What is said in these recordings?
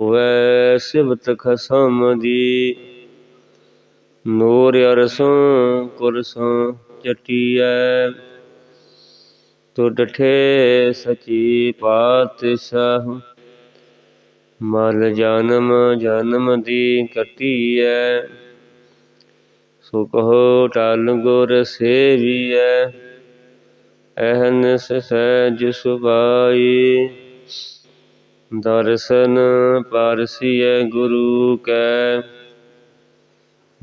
ਹੋਵੇ ਸਿਵਤ ਖਸਮ ਦੀ। ਨੂਰ ਅਰਸੋਂ ਕੁਰਸੋਂ ਚਟੀਐ ਤੋ ਸਚੀ ਪਾਤਸ਼ਾਹ। ਮਲ ਜਨਮ ਜਨਮ ਦੀ ਕਟੀਐ ਸੋ ਕਹੋ ਟਲ ਗੁਰ ਸੇਵੀਐ। ਅਹਨਸ ਸਹਿਜ ਸੁਭਾਈ। ਦਰਸ਼ਨ ਪਰਸੀਐ ਗੁਰੂ ਕੈ।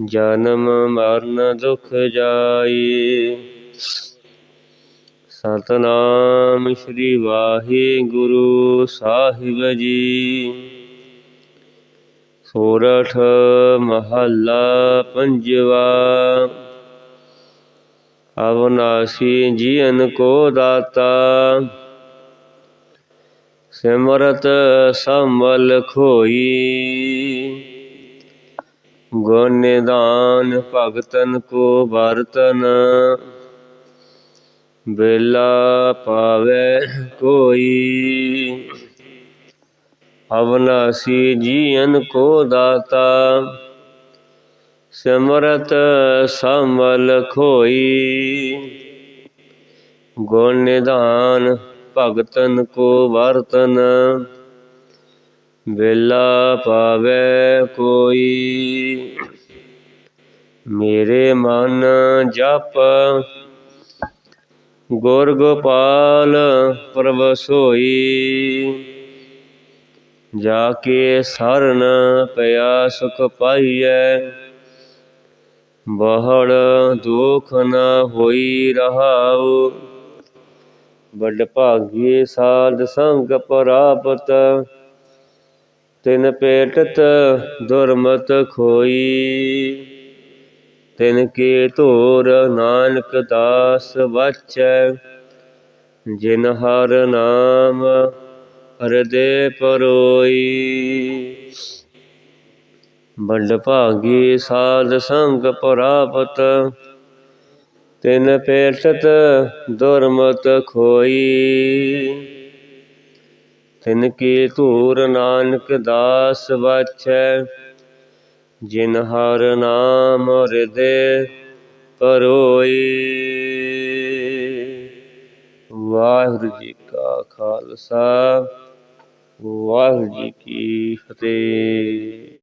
ਜਨਮ ਮਰਨ ਦੁਖ ਜਾਈ। ਸਤਨਾਮ ਸ੍ਰੀ ਵਾਹਿਗੁਰੂ ਸਾਹਿਬ ਜੀ। ਸੋਰਠ ਮਹੱਲਾ ਪੰਜਵਾ। ਅਵਨਾਸੀ ਜੀਵਨ ਕੋ ਦਾਤਾ। ਸਿਮਰਤ ਸੰਵਲ ਖੋਈ। ਗੁਣ ਨਿਦਾਨ ਭਗਤਨ ਕੋ ਵਰਤਨ। ਬੇਲਾ ਪਾਵੇ ਕੋਈ। ਅਵਨਾਸੀ ਜੀਵਨ ਕੋ ਦਾਤਾ। ਸਿਮਰਤ ਸੰਵਲ ਖੋਈ। ਗੁਣ ਨਿਧਾਨ ਭਗਤਨ ਕੋ ਵਰਤਨ, ਵੇਲਾ ਪਾਵੇ ਕੋਈ। ਮੇਰੇ ਮਨ ਜਪ ਗੁਰ ਗੋਪਾਲ ਪ੍ਰਭ ਸੋਈ ਜਾ ਕੇ ਸਰਨ ਪਿਆ ਸੁਖ ਪਾਈਐ, ਬਹੜ ਦੁਖ ਨ ਹੋਈ ਰਹਾਉ। ਵਡ ਭਾਗੀ ਸਾਧ ਸੰਗ ਪ੍ਰਾਪਤ, ਤਿਨ ਪੇਟਤ ਦੁਰਮਤ ਖੋਈ, ਤਿਨ ਕੇ ਧੂਰ ਨਾਨਕ ਦਾਸ ਵਾਚੈ, ਜਿਨ ਹਰ ਨਾਮ ਹਰਦੇ ਪਰੋਈ। ਵੱਡ ਭਾਗੀ ਸਾਧ ਸੰਗ ਪ੍ਰਾਪਤ ਤਿਨ ਪੇਟਤ ਦੁਰਮਤ ਖੋਈ। ਤਿਨ ਕੀ ਧੂਰ ਨਾਨਕ ਦਾਸ ਵਾਚੈ ਜਿਨ ਹਰ ਨਾਮ ਹਿਰਦੇ ਪਰੋਈ ਵਾਹਿਗੁਰੂ ਜੀ ਕਾ ਖਾਲਸਾ, ਵਾਹਿਗੁਰੂ ਜੀ ਕੀ ਫਤਿਹ।